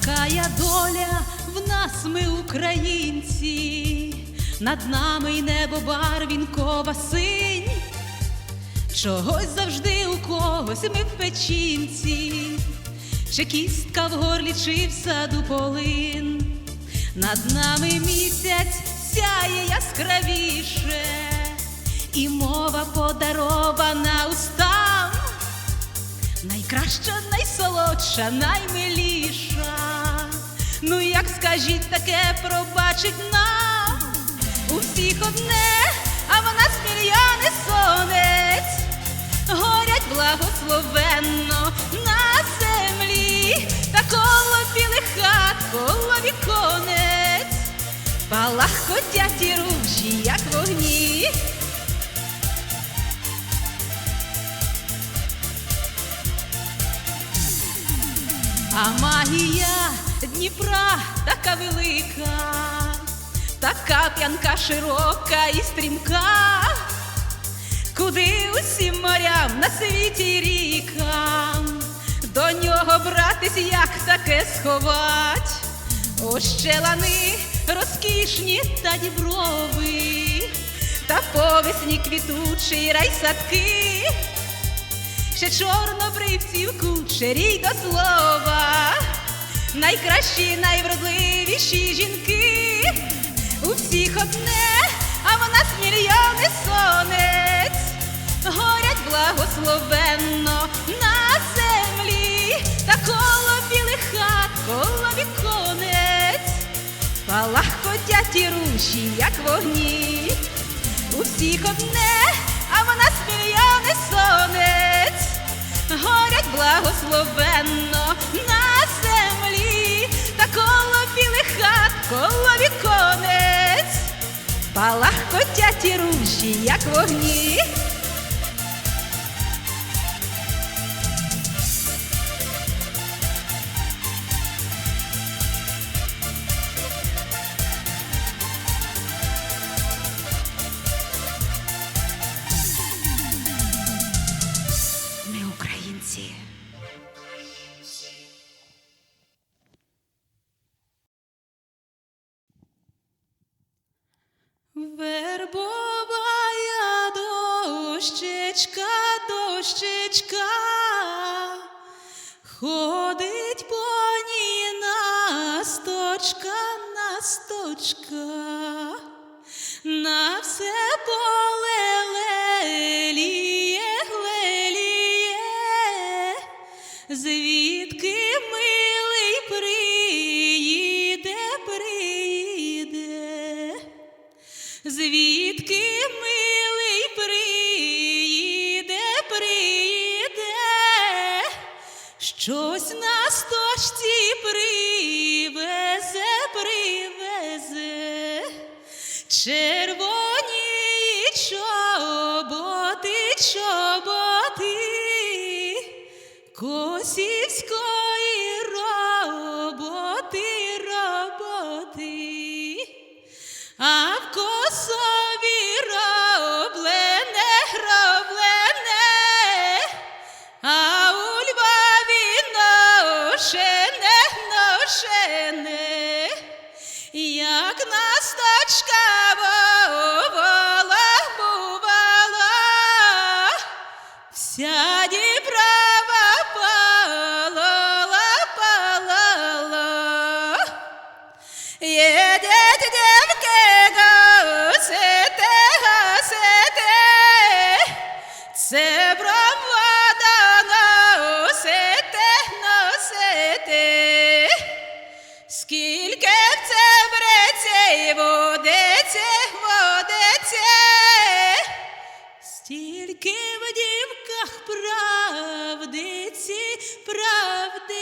Такая доля в нас ми українці, над нами й небо барвінкова синь. Чогось завжди у когось ми в печінці, чи кістка в горлі, чи в саду полин. Над нами місяць сяє яскравіше, і мова подарована устам, найкраща, найсолодша, наймиліша. Ну як скажіть таке пробачить нам? У всіх одне, а в нас мільйони сонець, горять благословенно на землі, та коло білих хат, коло віконець, палахкотять і ружі, як вогні. А магія Дніпра така велика, така п'янка широка і стрімка, куди усім морям на світі рікам, до нього братись, як таке сховать, Ось лани розкішні та діброви, та по весні квітучі райсадки. Ще чорнобривців кучері й до слова, найкращі, найвродливіші жінки, у всіх одне, а в нас мільйони сонець, горять благословенно на землі, та коло білих хат, коло віконець, палахкотять і руші, як вогні. У всіх одне, а в нас мільйони сонець, горять благословенно коло віконець, палахкотять і ружі, як вогні. Дощечка, дощечка, ходить по ній насточка, насточка, на все поле леліє, леліє, звідки милий приїде, приїде. Звідки ношене, як насточка бувала, бувала, вся дібрава палала, палала. Едет девки гасете, гасете, це бравада дівках правдиці, правдиці.